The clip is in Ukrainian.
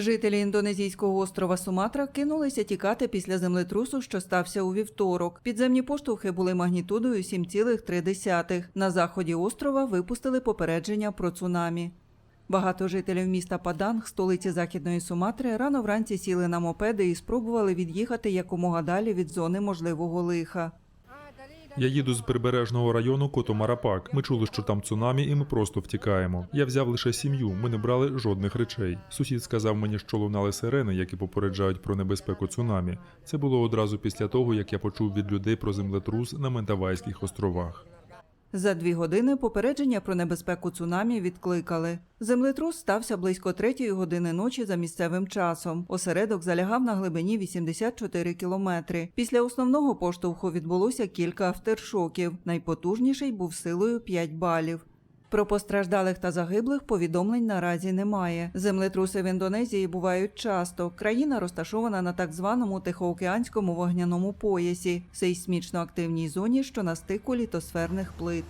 Жителі індонезійського острова Суматра кинулися тікати після землетрусу, що стався у вівторок. Підземні поштовхи були магнітудою 7,3. На заході острова випустили попередження про цунамі. Багато жителів міста Паданг, столиці Західної Суматри, рано вранці сіли на мопеди і спробували від'їхати якомога далі від зони можливого лиха. Я їду з прибережного району Котомарапак. Ми чули, що там цунамі, і ми просто втікаємо. Я взяв лише сім'ю. Ми не брали жодних речей. Сусід сказав мені, що лунали сирени, які попереджають про небезпеку цунамі. Це було одразу після того, як я почув від людей про землетрус на Ментавайських островах. За дві години попередження про небезпеку цунамі відкликали. Землетрус стався близько третьої години ночі за місцевим часом. Осередок залягав на глибині 84 кілометри. Після основного поштовху відбулося кілька автершоків. Найпотужніший був силою 5 балів. Про постраждалих та загиблих повідомлень наразі немає. Землетруси в Індонезії бувають часто. Країна розташована на так званому Тихоокеанському вогняному поясі, сейсмічно активній зоні, що на стику літосферних плит.